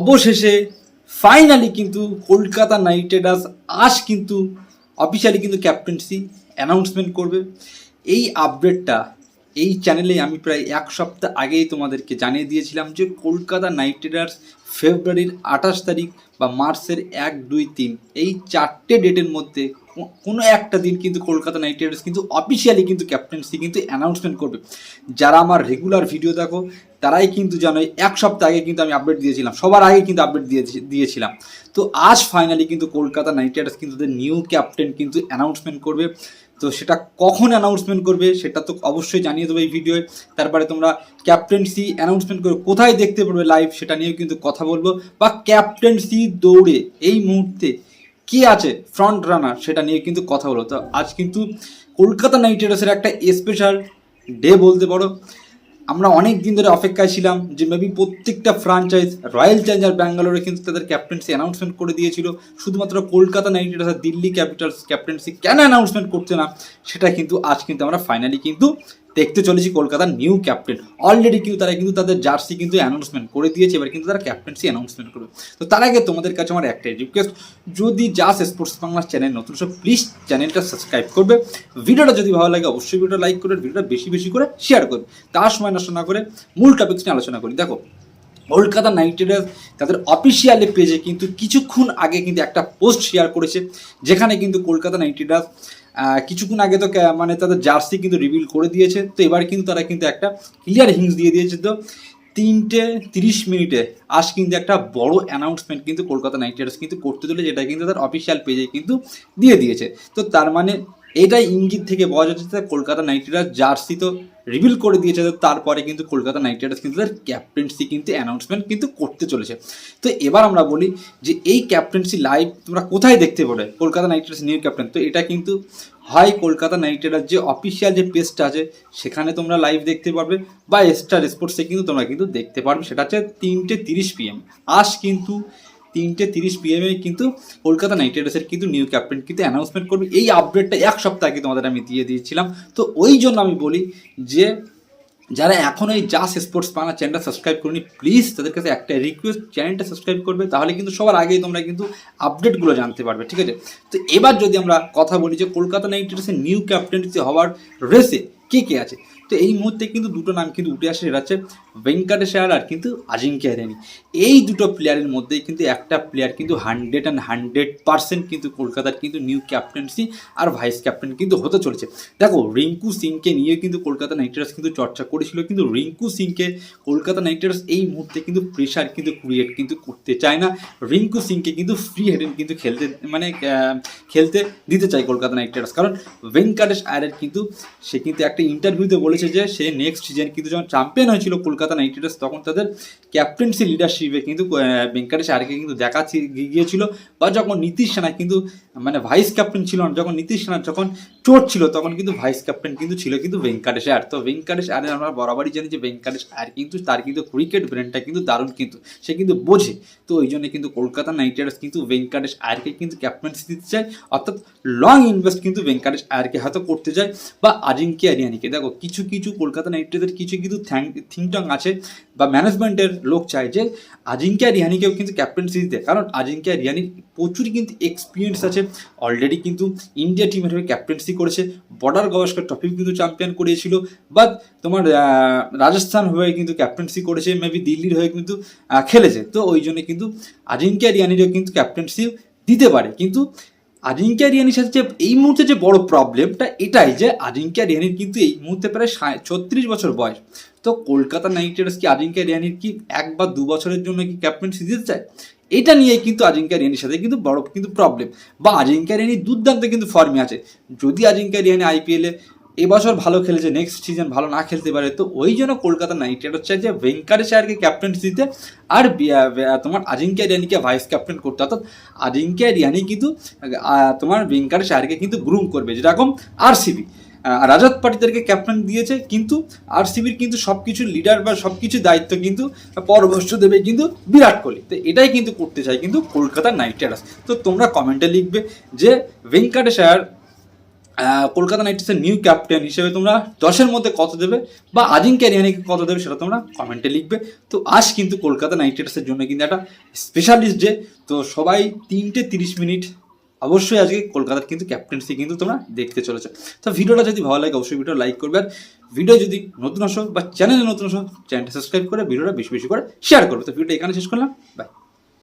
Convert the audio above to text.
অবশেষে ফাইনালি কিন্তু Kolkata Knight Riders আজ কিন্তু অফিসিয়ালি কিন্তু ক্যাপ্টেন্সি অ্যানাউন্সমেন্ট করবে। এই আপডেটটা এই চ্যানেলে আমি প্রায় এক সপ্তাহ আগেই তোমাদেরকে জানিয়ে দিয়েছিলাম যে কলকাতা নাইট রাইডার্স ফেব্রুয়ারির আঠাশ তারিখ বা মার্চের এক, দুই, তিন, এই চারটে ডেটের মধ্যে কোনো একটা দিন কিন্তু কলকাতা নাইট রাইডার্স কিন্তু অফিসিয়ালি কিন্তু ক্যাপ্টেন্সি কিন্তু অ্যানাউন্সমেন্ট করবে। যারা আমার রেগুলার ভিডিও দেখো, তারাই কিন্তু জানো এক সপ্তাহ আগে কিন্তু আমি আপডেট দিয়েছিলাম, সবার আগে কিন্তু আপডেট দিয়ে দিয়েছিলাম। তো আজ ফাইনালি কিন্তু কলকাতা নাইট রাইডার্স কিন্তু নিউ ক্যাপ্টেন কিন্তু অ্যানাউন্সমেন্ট করবে। তো সেটা কখন অ্যানাউন্সমেন্ট করবে সেটা তো অবশ্যই জানিয়ে দেবো এই ভিডিওয়ে তারপরে তোমরা ক্যাপ্টেন্সি অ্যানাউন্সমেন্ট করে কোথায় দেখতে পারবে লাইভ সেটা নিয়েও কিন্তু কথা বলব। বা ক্যাপ্টেন্সি দৌড়ে এই মুহূর্তে কি আছে ফ্রন্ট রানার সেটা নিয়ে কিন্তু কথা বলো তো আজ কিন্তু কলকাতা নাইট রাইডার্সের একটা স্পেশাল ডে বলতে পারো। আমরা অনেক দিন ধরে অপেক্ষায় ছিলাম যে মেবি প্রত্যেকটা ফ্রাঞ্চাইজ রয়্যাল চ্যালেঞ্জার ব্যাঙ্গালোরে কিন্তু তাদের ক্যাপ্টেন্সি অ্যানাউন্সমেন্ট করে দিয়েছিল। শুধুমাত্র কলকাতা নাইট রাইডার্স আর দিল্লি ক্যাপিটালস ক্যাপ্টেন্সি কেন অ্যানাউন্সমেন্ট করছে না, সেটা কিন্তু আজ কিন্তু আমরা ফাইনালি কিন্তু দেখতে চলেছি কলকাতার নিউ ক্যাপ্টেন অলরেডি কিন্তু তারা কিন্তু তাদের জার্সি কিন্তু অ্যানাউন্সমেন্ট করে দিয়েছে, এবার কিন্তু তারা ক্যাপ্টেন্সি অ্যানাউন্সমেন্ট করবে। তো তার আগে তোমাদের কাছে আমার একটাই রিকোয়েস্ট যদি জাস স্পোর্টস বাংলা চ্যানেল নতুন সব প্লিজ চ্যানেলটা সাবস্ক্রাইব করবে। ভিডিওটা যদি ভালো লাগে অবশ্যই ভিডিওটা লাইক করবে ভিডিওটা বেশি বেশি করে শেয়ার করবে। তার সময় নষ্ট না করে মূল টপিকস নিয়ে আলোচনা করি। দেখো, কলকাতা নাইট রাইডার্স তাদের অফিসিয়ালি পেজে কিন্তু কিছুক্ষণ আগে কিন্তু একটা পোস্ট শেয়ার করেছে, যেখানে কিন্তু কলকাতা নাইট রাইডার্স কিছুক্ষণ আগে তো মানে তাদের জার্সি কিন্তু রিভিল করে দিয়েছে। তো এবার কিন্তু তারা কিন্তু একটা ক্লিয়ার হিংস দিয়ে দিয়েছে। তো তিনটে তিরিশ মিনিটে আজ কিন্তু একটা বড় অ্যানাউন্সমেন্ট কিন্তু কলকাতা নাইট রাইডার্স কিন্তু করতে চলে যেটা কিন্তু তার অফিসিয়াল পেজে কিন্তু দিয়ে দিয়েছে। তো তার মানে এটাই ইঙ্গিত থেকে বলা যাচ্ছে কলকাতা নাইট রাইডার্স জার্সি তো রিভিল করে দিয়েছে তারপরে কিন্তু কলকাতা নাইট রাইডার্স কিন্তু তার ক্যাপ্টেন্সি কিন্তু অ্যানাউন্সমেন্ট কিন্তু করতে চলেছে। তো এবার আমরা বলি যে এই ক্যাপ্টেন্সি লাইভ তোমরা কোথায় দেখতে পাবে Kolkata Knight Riders new captain তো এটা কিন্তু হয় কলকাতা নাইট রাইডার্স যে অফিসিয়াল যে পেজটা আছে, সেখানে তোমরা লাইভ দেখতে পারবে বা স্টার স্পোর্টসে কিন্তু তোমরা কিন্তু দেখতে পারবে। সেটা হচ্ছে তিনটে তিরিশ পিএম আজ কিন্তু তিনটে তিরিশ পিএমে কিন্তু কলকাতা নাইট রাইডার্সের কিন্তু নিউ ক্যাপ্টেন কিন্তু অ্যানাউন্সমেন্ট করবে। এই আপডেটটা এক সপ্তাহ আগে তোমাদের আমি দিয়ে দিয়েছিলাম। তো ওই জন্য আমি বলি যে, যারা এখনও এই জাস স্পোর্টস বাংলা চ্যানেলটা সাবস্ক্রাইব করনি প্লিজ তাদের কাছে একটা রিকোয়েস্ট চ্যানেলটা সাবস্ক্রাইব করবে, তাহলে কিন্তু সবার আগেই তোমরা কিন্তু আপডেটগুলো জানতে পারবে, ঠিক আছে? তো এবার যদি আমরা কথা বলি যে কলকাতা নাইট রাইডার্সের নিউ ক্যাপ্টেন্সি হওয়ার রেসে কে কে আছে? তো এই মুহূর্তে কিন্তু দুটো নাম কিন্তু উঠে আসে, সেটা হচ্ছে ভেঙ্কটেশ আর কিন্তু আজিঙ্ক্য রেনি এই দুটো প্লেয়ারের মধ্যে কিন্তু একটা প্লেয়ার কিন্তু হান্ড্রেড অ্যান্ড হান্ড্রেড পার্সেন্ট কিন্তু কলকাতার কিন্তু নিউ ক্যাপ্টেন্সি আর ভাইস ক্যাপ্টেন কিন্তু হতে চলেছে। দেখো, রিঙ্কু সিংকে নিয়ে কিন্তু কলকাতা নাইট রাইডার্স কিন্তু চর্চা করেছিল, কিন্তু রিঙ্কু সিংকে কলকাতা নাইট রাইডার্স এই মুহূর্তে কিন্তু প্রেশার কিন্তু ক্রিয়েট কিন্তু করতে চায় না। রিঙ্কু সিংকে কিন্তু ফ্রি হেডেন কিন্তু খেলতে মানে খেলতে দিতে চায় কলকাতা নাইট রাইডার্স কারণ ভেঙ্কটেশ আয়ারের কিন্তু, সে কিন্তু একটা ইন্টারভিউতে বলেছে যে সে নেক্সট সিজন কিন্তু যখন চ্যাম্পিয়ন হয়েছিল কলকাতা নাইট রাইডার্স, তখন তাদের ক্যাপ্টেন্সি লিডারশিপে কিন্তু ভেঙ্কটেশ আরকে কিন্তু দেখা গিয়েছিল। বা যখন নীতিশ সেনা কিন্তু মানে ভাইস ক্যাপ্টেন ছিল না, যখন নীতিশ সেনা যখন চোট ছিল, তখন কিন্তু ভাইস ক্যাপ্টেন কিন্তু ছিল কিন্তু ভেঙ্কটেশ আয়ার তো ভেঙ্কটেশ আয়ারের আমরা বরাবরই জানি যে ভেঙ্কটেশ আয়ার কিন্তু তার কিন্তু ক্রিকেট ব্রেনটা কিন্তু দারুণ কিন্তু, সে কিন্তু বোঝে। তো ওই জন্য কিন্তু কলকাতা নাইট রাইডার্স কিন্তু ভেঙ্কটেশ আয়ারকে কিন্তু ক্যাপ্টেন্সি দিতে চায়, অর্থাৎ লং ইনভেস্ট কিন্তু ভেঙ্কটেশ আয়ারকে হয়তো করতে চায়, বা আজিঙ্কে আরিয়ানিকে। দেখো, কিছু কিছু কলকাতা নাইট রাইডার্সের কিছু কিছু থিঙ্কটং আছে, বা ম্যানেজমেন্টের লোক চায় যে আজিঙ্কে রিয়ানিকেও কিন্তু ক্যাপ্টেন্সি দিতে। কারণ আজিঙ্কে রিয়ানির প্রচুর কিন্তু এক্সপিরিয়েন্স আছে অলরেডি কিন্তু ইন্ডিয়া টিমের হয়ে ক্যাপ্টেন্সি করেছে। বর্ডার গাভাস্কর ট্রফি কিন্তু চ্যাম্পিয়ন করিয়েছিল। বাট তোমার রাজস্থান হয়ে কিন্তু ক্যাপ্টেন্সি করেছে মেবি দিল্লির হয়ে কিন্তু খেলেছে। তো ওই জন্য কিন্তু আজিঙ্কে রিয়ানিরও কিন্তু ক্যাপ্টেন্সি দিতে পারে। কিন্তু আজিঙ্কা রিয়ানির সাথে যে, এই মুহূর্তে যে বড় প্রবলেমটা এটাই যে আজিঙ্কা রিয়ানির কিন্তু এই মুহূর্তে প্রায় ছত্রিশ বছর বয়স। তো কলকাতা নাইট রাইডার্স কি আজিঙ্কা রিয়ানির কি এক বা দু বছরের জন্য কি ক্যাপ্টেন্সি দিতে চায়? এটা নিয়ে কিন্তু আজিঙ্কা রিয়ানির সাথে কিন্তু বড় কিন্তু প্রবলেম বা আজিঙ্কা রিয়ানি দুর্দান্ত কিন্তু ফর্মে আছে। যদি আজিঙ্কা রিয়ানি আইপিএলে এবছর ভালো খেলেছে নেক্সট সিজন ভালো না খেলতে পারে, তো ওই জন্য কলকাতা নাইট রাইডার্স চাই যে ভেঙ্কাটেশ আয়ারকে ক্যাপ্টেন্সি দিতে আর তোমার আজিঙ্ক্য রিয়ানিকে ভাইস ক্যাপ্টেন করতে। অর্থাৎ আজিঙ্ক্য রিয়ানি কিন্তু তোমার ভেঙ্কাটেশ আয়ারকে কিন্তু গ্রুম করবে, যেরকম আরসিবি রাজত পাটিদারকে ক্যাপ্টেন দিয়েছে, কিন্তু আরসিবির কিন্তু সব কিছু লিডার বা সব কিছু দায়িত্ব কিন্তু পরভস্য দেবে কিন্তু বিরাট কোহলি। তো এটাই কিন্তু করতে চায় কিন্তু কলকাতা নাইট রাইডার্স। তো তোমরা কমেন্টে লিখবে যে ভেঙ্কাটেশ আয়ার কলকাতা নাইট রাইডার্সের নিউ ক্যাপ্টেন হিসেবে তোমরা দশের মধ্যে কত দেবে বা আজিঙ্কা রিয়ানিকে কত দেবে সেটা তোমরা কমেন্টে লিখবে। তো আজ কিন্তু কলকাতা নাইট রাইডার্সের জন্য কিন্তু একটা স্পেশালিস্ট ডে তো সবাই তিনটে তিরিশ মিনিট অবশ্যই আজকে কলকাতার কিন্তু ক্যাপ্টেন্সি কিন্তু তোমরা দেখতে চলেছো। তো ভিডিওটা যদি ভালো লাগে, অবশ্যই ভিডিও লাইক করবে। আর ভিডিও যদি নতুন আসো বা চ্যানেলে নতুন আসো চ্যানেলটা সাবস্ক্রাইব করে, ভিডিওটা বেশি বেশি করে শেয়ার করবে। তো ভিডিওটা এখানে শেষ করলাম। বাই